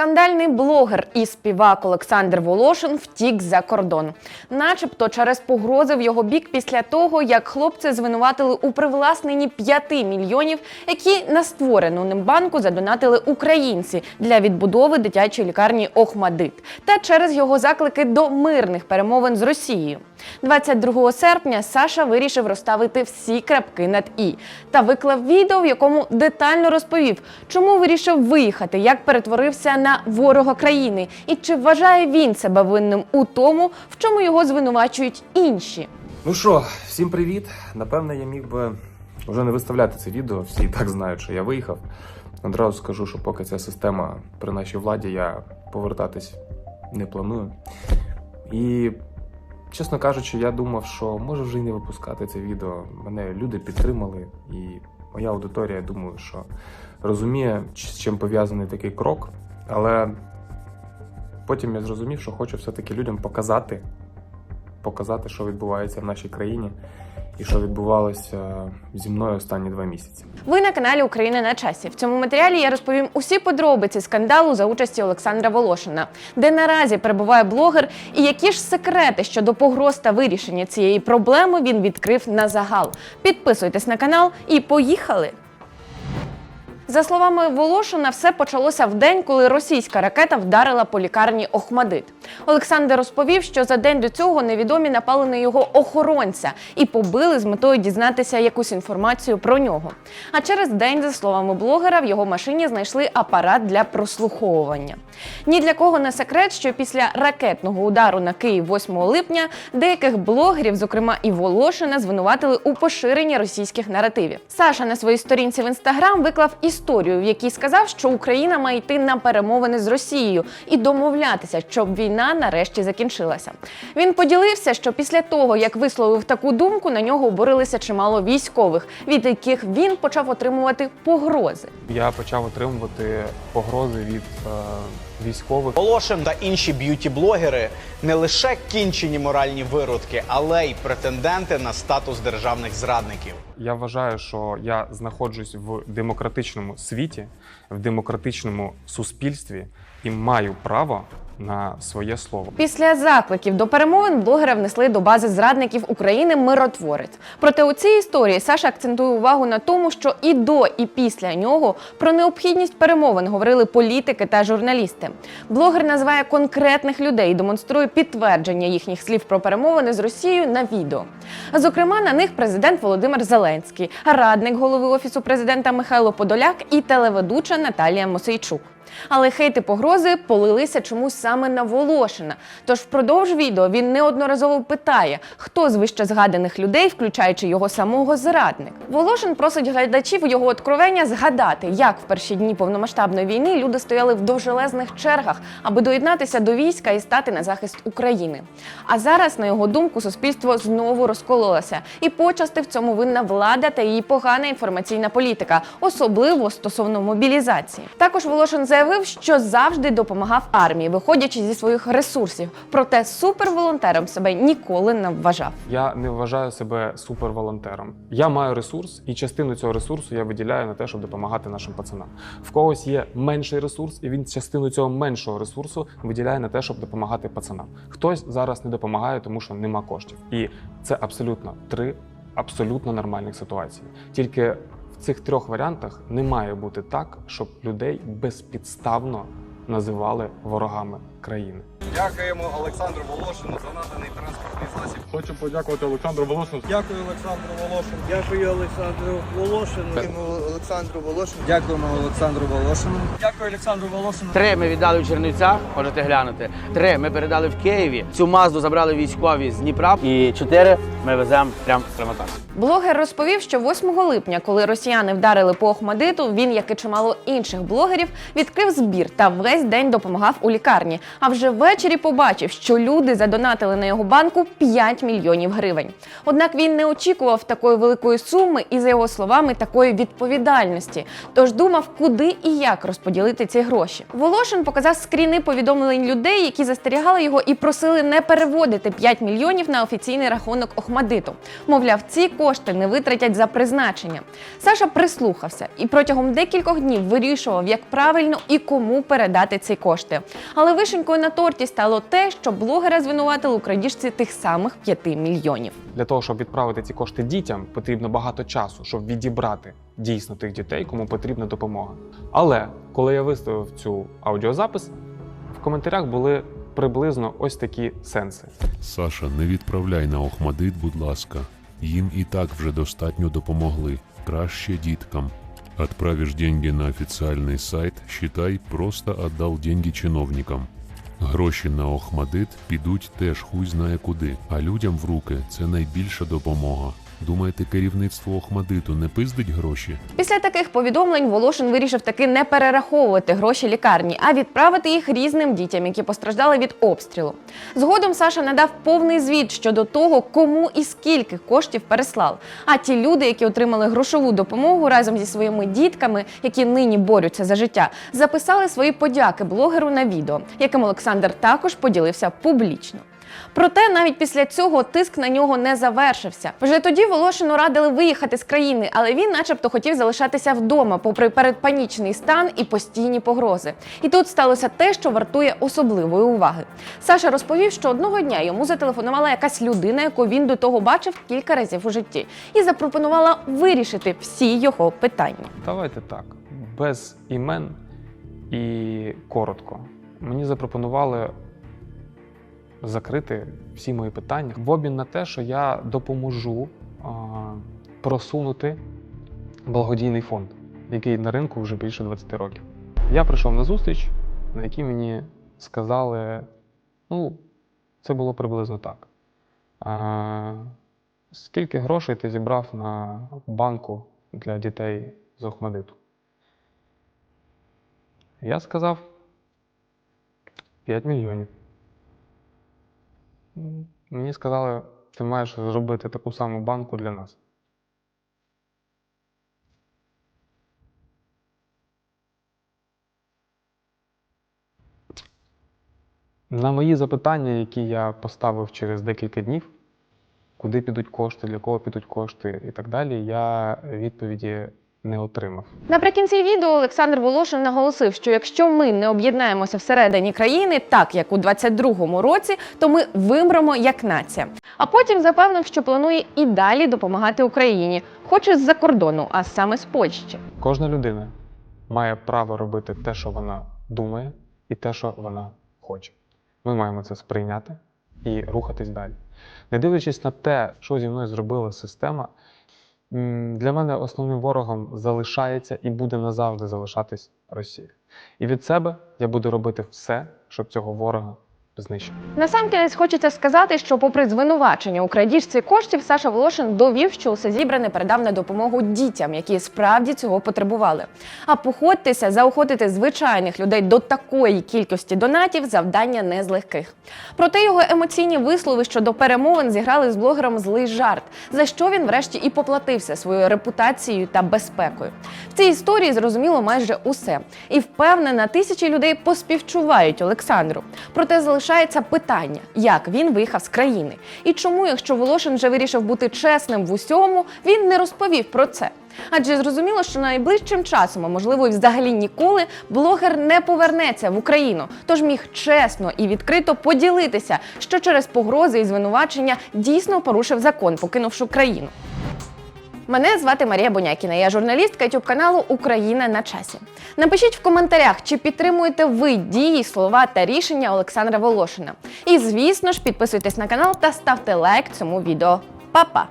Скандальний блогер і співак Олександр Волошин втік за кордон, начебто через погрози в його бік після того, як хлопці звинуватили у привласненні 5 мільйонів, які на створену ним банку задонатили українці для відбудови дитячої лікарні Охмадит, та через його заклики до мирних перемовин з Росією. 22 серпня Саша вирішив розставити всі крапки над і та виклав відео, в якому детально розповів, чому вирішив виїхати, як перетворився на ворога країни, і чи вважає він себе винним у тому, в чому його звинувачують інші. Ну що, всім привіт. Напевне, я міг би вже не виставляти це відео. Всі так знають, що я виїхав. Одразу скажу, що поки ця система при нашій владі, я повертатись не планую. І, чесно кажучи, я думав, що може вже й не випускати це відео. Мене люди підтримали, і моя аудиторія, думаю, що розуміє, з чим пов'язаний такий крок. Але потім я зрозумів, що хочу все-таки людям показати, показати, що відбувається в нашій країні і що відбувалося зі мною останні два місяці. Ви на каналі Україна на часі. В цьому матеріалі я розповім усі подробиці скандалу за участі Олександра Волошина, де наразі перебуває блогер, і які ж секрети щодо погроз та вирішення цієї проблеми він відкрив на загал. Підписуйтесь на канал і поїхали! За словами Волошина, все почалося в день, коли російська ракета вдарила по лікарні Охмадит. Олександр розповів, що за день до цього невідомі напали на його охоронця і побили з метою дізнатися якусь інформацію про нього. А через день, за словами блогера, в його машині знайшли апарат для прослуховування. Ні для кого не секрет, що після ракетного удару на Київ 8 липня деяких блогерів, зокрема і Волошина, звинуватили у поширенні російських наративів. Саша на своїй сторінці в інстаграм виклав історію, в якій сказав, що Україна має йти на перемовини з Росією і домовлятися, щоб війна нарешті закінчилася. Він поділився, що після того, як висловив таку думку, на нього обурилися чимало військових, від яких він почав отримувати погрози. Я почав отримувати погрози від е, військових. Волошин та інші б'юті-блогери не лише кінчені моральні виродки, але й претенденти на статус державних зрадників. Я вважаю, що я знаходжусь в демократичному світі, в демократичному суспільстві і маю право на своє слово. Після закликів до перемовин блогера внесли до бази зрадників України миротворець. Проте у цій історії Саша акцентує увагу на тому, що і до, і після нього про необхідність перемовин говорили політики та журналісти. Блогер називає конкретних людей і демонструє підтвердження їхніх слів про перемовини з Росією на відео. Зокрема, на них президент Володимир Зеленський, радник голови офісу президента Михайло Подоляк і телеведуча Наталія Мосейчук. Але хейти погрози полилися чомусь саме на Волошина. Тож впродовж відео він неодноразово питає, хто з вище згаданих людей, включаючи його самого зрадник. Волошин просить глядачів його откровення згадати, як в перші дні повномасштабної війни люди стояли в довжелезних чергах, аби доєднатися до війська і стати на захист України. А зараз, на його думку, суспільство знову розкололося, і почасти в цьому винна влада та її погана інформаційна політика, особливо стосовно мобілізації. Також Волошин заявив, що завжди допомагав армії, виходячи зі своїх ресурсів. Проте суперволонтером себе ніколи не вважав. Я не вважаю себе суперволонтером. Я маю ресурс, і частину цього ресурсу я виділяю на те, щоб допомагати нашим пацанам. В когось є менший ресурс, і він частину цього меншого ресурсу виділяє на те, щоб допомагати пацанам. Хтось зараз не допомагає, тому що нема коштів. І це абсолютно три абсолютно нормальних ситуації. Тільки цих трьох варіантах не має бути так, щоб людей безпідставно називали ворогами країни. Дякуємо Олександру Волошину за наданий транспортний засіб. Хочу подякувати Олександру Волошину. Дякую Олександру Волошину. Дякую Олександру Волошину. Дякуємо Олександру Волошину. Дякуємо Олександру Волошину. Дякую Олександру Волошину. Три ми віддали в Чернівцях, можете глянути. Три ми передали в Києві. Цю мазду забрали військові з Дніпра. І чотири ми веземо прямо в Краматорськ. Блогер розповів, що 8 липня, коли росіяни вдарили по Охмадиту, він, як і чимало інших блогерів, відкрив збір та весь день допомагав у лікарні. А вже ввечері ввечері побачив, що люди задонатили на його банку 5 мільйонів гривень. Однак він не очікував такої великої суми і, за його словами, такої відповідальності. Тож думав, куди і як розподілити ці гроші. Волошин показав скріни повідомлень людей, які застерігали його і просили не переводити 5 мільйонів на офіційний рахунок Охмадиту. Мовляв, ці кошти не витратять за призначення. Саша прислухався і протягом декількох днів вирішував, як правильно і кому передати ці кошти. Але вишенькою на торті стало те, що блогера звинуватили у крадіжці тих самих 5 мільйонів. Для того, щоб відправити ці кошти дітям, потрібно багато часу, щоб відібрати дійсно тих дітей, кому потрібна допомога. Але коли я виставив цю аудіозапис, в коментарях були приблизно ось такі сенси. Саша, не відправляй на Охмадит, будь ласка. Їм і так вже достатньо допомогли. Краще діткам. Отправишь деньги на официальный сайт, считай, просто отдал деньги чиновникам. Гроші на Охмадит підуть теж хуй знає куди, а людям в руки це найбільша допомога. Думаєте, керівництво Охмадиту не пиздить гроші? Після таких повідомлень Волошин вирішив таки не перераховувати гроші лікарні, а відправити їх різним дітям, які постраждали від обстрілу. Згодом Саша надав повний звіт щодо того, кому і скільки коштів переслав. А ті люди, які отримали грошову допомогу разом зі своїми дітками, які нині борються за життя, записали свої подяки блогеру на відео, яким Олександр також поділився публічно. Проте навіть після цього тиск на нього не завершився. Вже тоді Волошину радили виїхати з країни, але він, начебто, хотів залишатися вдома, попри передпанічний стан і постійні погрози. І тут сталося те, що вартує особливої уваги. Саша розповів, що одного дня йому зателефонувала якась людина, яку він до того бачив кілька разів у житті, і запропонувала вирішити всі його питання. Давайте так, без імен і коротко. Мені запропонували закрити всі мої питання в обмін на те, що я допоможу просунути благодійний фонд, який на ринку вже більше 20 років. Я прийшов на зустріч, на якій мені сказали: ну, це було приблизно так. А, скільки грошей ти зібрав на банку для дітей з Охмадиту? Я сказав 5 мільйонів. Мені сказали, ти маєш зробити таку саму банку для нас. На мої запитання, які я поставив через декілька днів, куди підуть кошти, для кого підуть кошти і так далі, я відповіді не отримав. Наприкінці відео Олександр Волошин наголосив, що якщо ми не об'єднаємося всередині країни, так як у 22-му році, то ми вимремо як нація. А потім запевнив, що планує і далі допомагати Україні, хоч і з-за кордону, а саме з Польщі. Кожна людина має право робити те, що вона думає, і те, що вона хоче. Ми маємо це сприйняти і рухатись далі. Не дивлячись на те, що зі мною зробила система, для мене основним ворогом залишається і буде назавжди залишатись Росія. І від себе я буду робити все, щоб цього ворога знищити. Насамкінець хочеться сказати, що, попри звинувачення у крадіжці коштів, Саша Волошин довів, що усе зібране передав на допомогу дітям, які справді цього потребували. А походьтеся, заохотити звичайних людей до такої кількості донатів завдання не з легких. Проте його емоційні вислови щодо перемовин зіграли з блогером злий жарт, за що він врешті і поплатився своєю репутацією та безпекою. В цій історії зрозуміло майже усе. І впевнена, тисячі людей поспівчувають Олександру. Проте залишається питання, як він виїхав з країни, і чому, якщо Волошин вже вирішив бути чесним в усьому, він не розповів про це. Адже зрозуміло, що найближчим часом, а можливо, і взагалі ніколи, блогер не повернеться в Україну, тож міг чесно і відкрито поділитися, що через погрози і звинувачення дійсно порушив закон, покинувши країну. Мене звати Марія Бонякіна. Я журналістка youtube каналу Україна на часі. Напишіть в коментарях, чи підтримуєте ви дії, слова та рішення Олександра Волошина. І звісно ж, підписуйтесь на канал та ставте лайк цьому відео. Па-па!